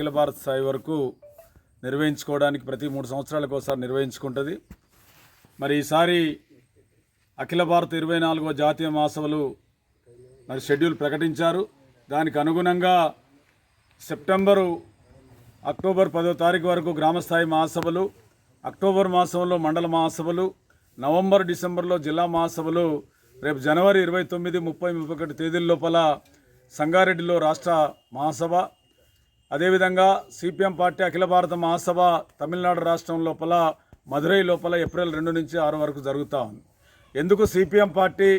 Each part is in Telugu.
అఖిల భారత స్థాయి వరకు నిర్వహించుకోవడానికి ప్రతి మూడు సంవత్సరాలకు ఒకసారి నిర్వహించుకుంటుంది. మరి ఈసారి అఖిల భారత ఇరవై నాలుగవ జాతీయ మహాసభలు మరి షెడ్యూల్ ప్రకటించారు. దానికి అనుగుణంగా సెప్టెంబరు అక్టోబర్ పదో తారీఖు వరకు గ్రామస్థాయి మహాసభలు అక్టోబర్ మాసంలో మండల మహాసభలు నవంబర్ డిసెంబర్లో జిల్లా మహాసభలు రేపు జనవరి ఇరవై తొమ్మిది ముప్పై ముప్పై ఒకటి తేదీల లోపల సంగారెడ్డిలో రాష్ట్ర మహాసభ అదేవిధంగా సిపిఎం పార్టీ అఖిల భారత మహాసభ తమిళనాడు రాష్ట్రం లోపల మదురై లోపల ఏప్రిల్ రెండు నుంచి ఆరు వరకు జరుగుతూ ఉంది. ఎందుకు సిపిఎం పార్టీ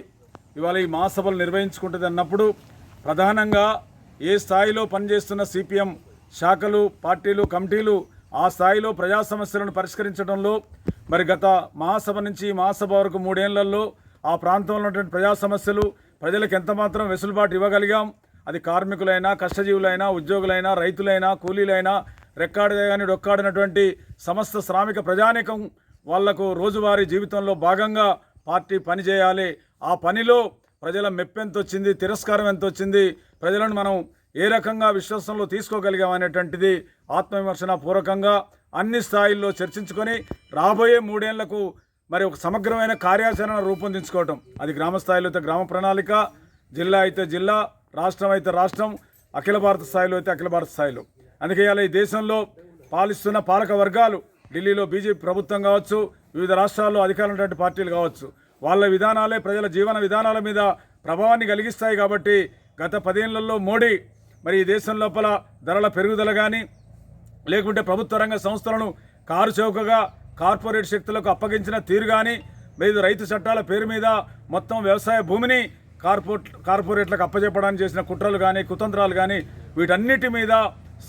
ఇవాళ ఈ మహాసభలు నిర్వహించుకుంటుంది అన్నప్పుడు ప్రధానంగా ఏ స్థాయిలో పనిచేస్తున్న సిపిఎం శాఖలు పార్టీలు కమిటీలు ఆ స్థాయిలో ప్రజా సమస్యలను పరిష్కరించడంలో మరి గత మహాసభ నుంచి మహాసభ వరకు మూడేళ్ళలో ఆ ప్రాంతంలో ఉన్నటువంటి ప్రజా సమస్యలు ప్రజలకు ఎంతమాత్రం వెసులుబాటు ఇవ్వగలిగాం అది కార్మికులైనా కష్టజీవులైనా ఉద్యోగులైనా రైతులైనా కూలీలైనా రెక్కాడిదే కానీ డొక్కాడినటువంటి సమస్త శ్రామిక ప్రజానికం వాళ్ళకు రోజువారీ జీవితంలో భాగంగా పార్టీ పనిచేయాలి ఆ పనిలో ప్రజల మెప్పెంత వచ్చింది తిరస్కారం ఎంత వచ్చింది ప్రజలను మనం ఏ రకంగా విశ్వాసంలో తీసుకోగలిగాం అనేటువంటిది ఆత్మవిమర్శన పూర్వకంగా అన్ని స్థాయిల్లో చర్చించుకొని రాబోయే మూడేళ్ళకు మరి ఒక సమగ్రమైన కార్యాచరణ రూపొందించుకోవటం. అది గ్రామ స్థాయిలో అయితే గ్రామ ప్రణాళిక జిల్లా అయితే జిల్లా రాష్ట్రం అయితే రాష్ట్రం అఖిల భారత స్థాయిలో అయితే అఖిల భారత స్థాయిలో. అందుకే ఇవాళ ఈ దేశంలో పాలిస్తున్న పాలక వర్గాలు ఢిల్లీలో బీజేపీ ప్రభుత్వం కావచ్చు వివిధ రాష్ట్రాల్లో అధికారం ఉన్నటువంటి పార్టీలు కావచ్చు వాళ్ళ విధానాలే ప్రజల జీవన విధానాల మీద ప్రభావాన్ని కలిగిస్తాయి కాబట్టి గత పదేళ్ళలో మోడీ మరి ఈ దేశం లోపల ధరల పెరుగుదల కానీ లేకుంటే ప్రభుత్వ రంగ సంస్థలను కారు చౌకగా కార్పొరేట్ శక్తులకు అప్పగించిన తీరు కానీ మీద రైతు చట్టాల పేరు మీద మొత్తం వ్యవసాయ భూమిని కార్పొరేట్ కార్పొరేట్లకు అప్పచెప్పడానికి చేసిన కుట్రలు కానీ కుతంత్రాలు కానీ వీటన్నిటి మీద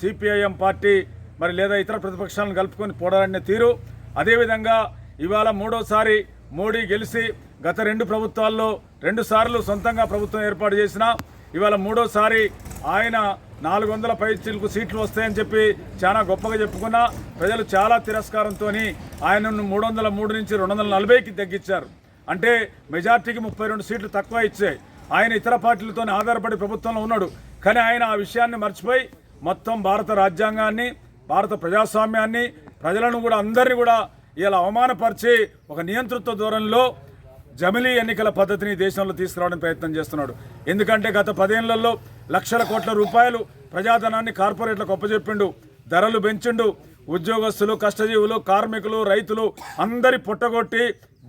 సిపిఐఎం పార్టీ మరి లేదా ఇతర ప్రతిపక్షాలను కలుపుకొని పోరాడిన తీరు. అదేవిధంగా ఇవాళ మూడోసారి మోడీ గెలిచి గత రెండు ప్రభుత్వాల్లో రెండుసార్లు సొంతంగా ప్రభుత్వం ఏర్పాటు చేసిన ఇవాళ మూడోసారి ఆయన నాలుగు వందల పైచీలకు సీట్లు వస్తాయని చెప్పి చాలా గొప్పగా చెప్పుకున్నా ప్రజలు చాలా తిరస్కారంతో ఆయనను మూడు వందల మూడు నుంచి రెండు వందల నలభైకి తగ్గించారు. అంటే మెజార్టీకి ముప్పై రెండు సీట్లు తక్కువ ఇచ్చాయి. ఆయన ఇతర పార్టీలతో ఆధారపడి ప్రభుత్వంలో ఉన్నాడు. కానీ ఆయన ఆ విషయాన్ని మర్చిపోయి మొత్తం భారత రాజ్యాంగాన్ని భారత ప్రజాస్వామ్యాన్ని ప్రజలను కూడా అందరినీ కూడా ఇలా అవమానపరిచి ఒక నియంతృత్వ ధోరణిలో జమిలీ ఎన్నికల పద్ధతిని దేశంలో తీసుకురావడానికి ప్రయత్నం చేస్తున్నాడు. ఎందుకంటే గత పదేళ్ళలో లక్షల కోట్ల రూపాయలు ప్రజాధనాన్ని కార్పొరేట్లకు అప్పచెప్పిండు ధరలు పెంచిండు ఉద్యోగస్తులు కష్టజీవులు కార్మికులు రైతులు అందరి పుట్టగొట్టి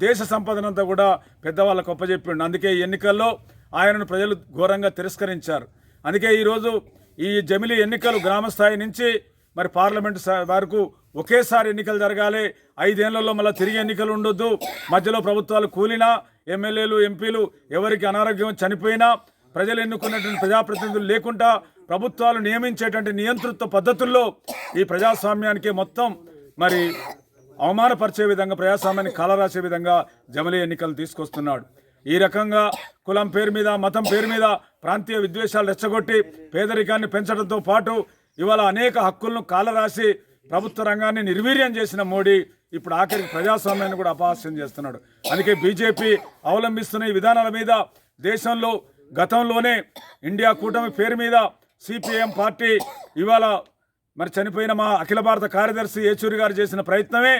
దేశ సంపదనంతా కూడా పెద్దవాళ్ళకు అప్పచెప్పిండు. అందుకే ఈ ఎన్నికల్లో ఆయనను ప్రజలు ఘోరంగా తిరస్కరించారు. అందుకే ఈరోజు ఈ జమిలీ ఎన్నికలు గ్రామస్థాయి నుంచి మరి పార్లమెంట్ వరకు ఒకేసారి ఎన్నికలు జరగాలి. ఐదేళ్ళలో మళ్ళీ తిరిగి ఎన్నికలు ఉండొద్దు. మధ్యలో ప్రభుత్వాలు కూలినా ఎమ్మెల్యేలు ఎంపీలు ఎవరికి అనారోగ్యం చనిపోయినా ప్రజలు ఎన్నుకున్నటువంటి ప్రజాప్రతినిధులు లేకుండా ప్రభుత్వాలు నియమించేటువంటి నియంతృత్వ పద్ధతుల్లో ఈ ప్రజాస్వామ్యానికి మొత్తం మరి అవమానపరిచే విధంగా ప్రజాస్వామ్యాన్ని కాలరాసే విధంగా జమలి ఎన్నికలు తీసుకొస్తున్నాడు. ఈ రకంగా కులం పేరు మీద మతం పేరు మీద ప్రాంతీయ విద్వేషాలు రెచ్చగొట్టి పేదరికాన్ని పెంచడంతో పాటు ఇవాళ అనేక హక్కులను కాలరాసి ప్రభుత్వ రంగాన్ని నిర్వీర్యం చేసిన మోడీ ఇప్పుడు ఆఖరికి ప్రజాస్వామ్యాన్ని కూడా అపహాస్యం చేస్తున్నాడు. అందుకే బీజేపీ అవలంబిస్తున్న ఈ విధానాల మీద దేశంలో గతంలోనే ఇండియా కూటమి పేరు మీద సిపిఎం పార్టీ ఇవాళ మరి చనిపోయిన మా అఖిల భారత కార్యదర్శి ఏచూరి గారు చేసిన ప్రయత్నమే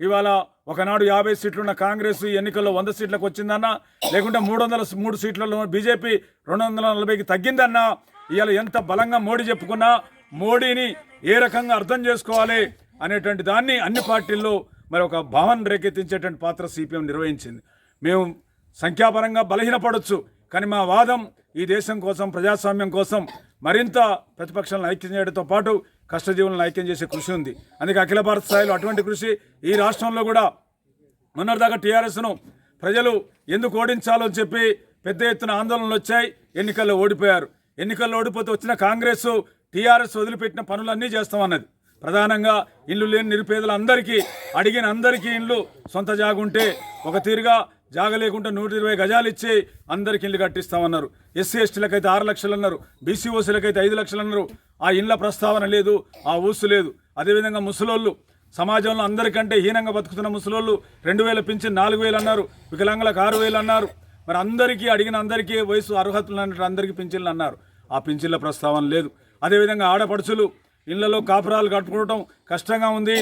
ఇవాళ ఒకనాడు యాభై సీట్లున్న కాంగ్రెస్ ఈ ఎన్నికల్లో వంద సీట్లకు వచ్చిందన్నా లేకుంటే మూడు వందల మూడు సీట్లలో బీజేపీ రెండు వందల నలభైకి తగ్గిందన్నా ఇవాళ ఎంత బలంగా మోడీ చెప్పుకున్నా మోడీని ఏ రకంగా అర్థం చేసుకోవాలి అనేటువంటి దాన్ని అన్ని పార్టీల్లో మరి ఒక భావన రేకెత్తించేటువంటి పాత్ర సిపిఎం నిర్వహించింది. మేము సంఖ్యాపరంగా బలహీనపడవచ్చు కానీ మా వాదం ఈ దేశం కోసం ప్రజాస్వామ్యం కోసం మరింత ప్రతిపక్షాలను ఐక్యం చేయడంతో పాటు కష్టజీవులను ఐక్యం చేసే కృషి ఉంది. అందుకే అఖిల భారత స్థాయిలో అటువంటి కృషి ఈ రాష్ట్రంలో కూడా మొన్నటిదాకా టీఆర్ఎస్ను ప్రజలు ఎందుకు ఓడించాలో అని చెప్పి పెద్ద ఎత్తున ఆందోళనలు వచ్చాయి. ఎన్నికల్లో ఓడిపోయారు. ఎన్నికల్లో ఓడిపోతే వచ్చిన కాంగ్రెస్ టీఆర్ఎస్ వదిలిపెట్టిన పనులన్నీ చేస్తామన్నది. ప్రధానంగా ఇల్లు లేని నిరుపేదలందరికీ అడిగిన అందరికీ ఇండ్లు సొంత జాగుంటే ఒక తీరుగా జాగ లేకుండా నూట ఇరవై గజాలు ఇచ్చి అందరికి ఇల్లు కట్టిస్తామన్నారు. ఎస్సీ ఎస్టీలకైతే ఆరు లక్షలు అన్నారు బీసీఓసీలకైతే ఐదు లక్షలు అన్నారు ఆ ఇండ్ల ప్రస్తావన లేదు ఆ ఊసు లేదు. అదేవిధంగా ముసలోళ్ళు సమాజంలో అందరికంటే హీనంగా బతుకుతున్న ముసలోళ్ళు రెండు వేల పింఛన్ నాలుగు వేలు అన్నారు వికలాంగులకు ఆరు వేలు అన్నారు. మరి అందరికీ అడిగిన అందరికీ వయసు అర్హతలు అన్నట్టు అందరికీ పింఛన్లు అన్నారు. ఆ పింఛన్ల ప్రస్తావన లేదు. అదేవిధంగా ఆడపడుచులు ఇళ్ళలో కాపురాలు కట్టుకోవడం కష్టంగా ఉంది.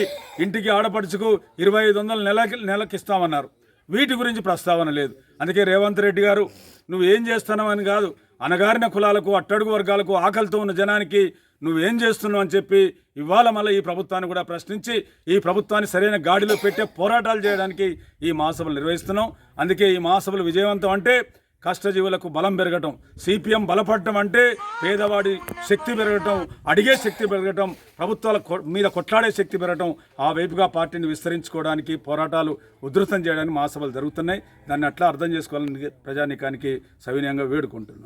ఇంటికి ఆడపడుచుకు ఇరవై ఐదు వందల నెలకి నెలకిస్తామన్నారు. వీటి గురించి ప్రస్తావన లేదు. అందుకే రేవంత్ రెడ్డి గారు నువ్వు ఏం చేస్తున్నావని కాదు అనగారిన కులాలకు అట్టడుగు వర్గాలకు ఆకలితో ఉన్న జనానికి నువ్వేం చేస్తున్నావు అని చెప్పి ఇవాళ మళ్ళీ ఈ ప్రభుత్వాన్ని కూడా ప్రశ్నించి ఈ ప్రభుత్వాన్ని సరైన గాడిలో పెట్టే పోరాటాలు చేయడానికి ఈ మహాసభలు నిర్వహిస్తున్నాం. అందుకే ఈ మహాసభలు విజయవంతం అంటే కష్టజీవులకు బలం పెరగటం సిపిఎం బలపడటం అంటే పేదవాడి శక్తి పెరగటం అడిగే శక్తి పెరగటం ప్రభుత్వాల కొ- మీద కొట్లాడే శక్తి పెరగటం ఆ వైపుగా పార్టీని విస్తరించుకోవడానికి పోరాటాలు ఉధృతం చేయడానికి మహాసభలు జరుగుతున్నాయి. దాన్ని అట్లా అర్థం చేసుకోవాలని ప్రజానీకానికి సవినయంగా వేడుకుంటున్నాం.